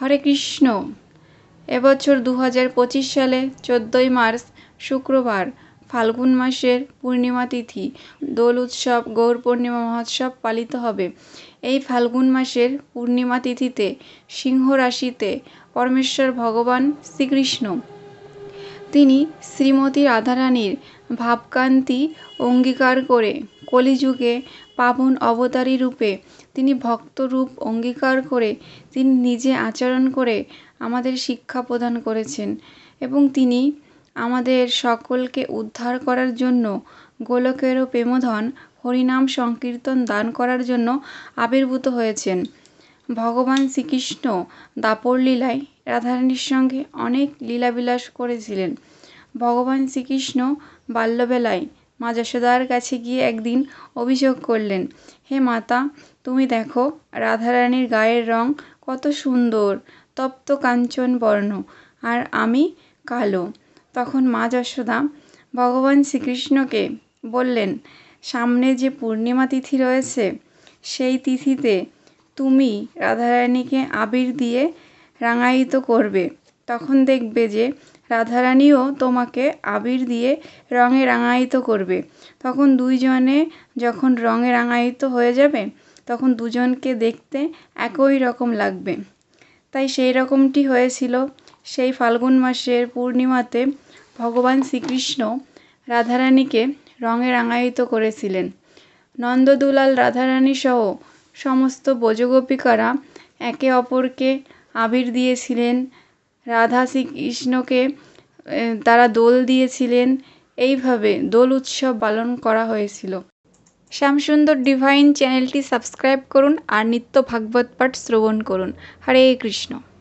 হরে কৃষ্ণ। এবছর দু হাজার পঁচিশ সালে চোদ্দোই মার্চ শুক্রবার ফাল্গুন মাসের পূর্ণিমা তিথি, দোল উৎসব, গৌর পূর্ণিমা মহোৎসব পালিত হবে। এই ফাল্গুন মাসের পূর্ণিমা তিথিতে সিংহ রাশিতে পরমেশ্বর ভগবান শ্রীকৃষ্ণ। তিনি শ্রীমতী রাধারানীর ভাবকান্তি অঙ্গীকার করে কলিযুগে পাবন অবতারী রূপে তিনি ভক্ত রূপ অঙ্গীকার করে তিনি নিজে আচরণ করে আমাদের শিক্ষা প্রদান করেছেন এবং তিনি আমাদের সকলকে উদ্ধার করার জন্য গোলকেরও প্রেমধন হরিনাম সংকীর্তন দান করার জন্য আবির্ভূত হয়েছেন। ভগবান শ্রীকৃষ্ণ দাপর লীলায় রাধারানীর সঙ্গে অনেক লীলাবিলাস করেছিলেন। ভগবান শ্রীকৃষ্ণ বাল্যবেলায় মা যশোদার কাছে গিয়ে একদিন অভিযোগ করলেন, হে মাতা, তুমি দেখো, রাধারানীর গায়ের রং কত সুন্দর, তপ্ত কাঞ্চন বর্ণ, আর আমি কালো। তখন মা যশোদা ভগবান শ্রীকৃষ্ণকে বললেন, সামনে যে পূর্ণিমা তিথি রয়েছে, সেই তিথিতে তুমি রাধারানীকে আবির দিয়ে রাঙায়িত করবে। তখন দেখবে যে রাধারানীও তোমাকে আবির দিয়ে রঙে রাঙায়িত করবে। তখন দুইজনে যখন রঙে রাঙায়িত হয়ে যাবে, তখন দুজনকে দেখতে একই রকম লাগবে। তাই সেই রকমটি হয়েছিল। সেই ফাল্গুন মাসের পূর্ণিমাতে ভগবান শ্রীকৃষ্ণ রাধারানীকে রঙে রাঙায়িত করেছিলেন। নন্দদুলাল রাধারানী সহ সমস্ত ব্রজগোপিকারা একে অপরকে আবির দিয়েছিলেন। রাধা শ্রীকৃষ্ণকে তারা দোল দিয়েছিলেন। এইভাবে দোল উৎসব পালন করা হয়েছিল। শ্যামসুন্দর ডিভাইন চ্যানেলটি সাবস্ক্রাইব করুন আর নিত্য ভাগবত পাঠ শ্রবণ করুন। হরে কৃষ্ণ।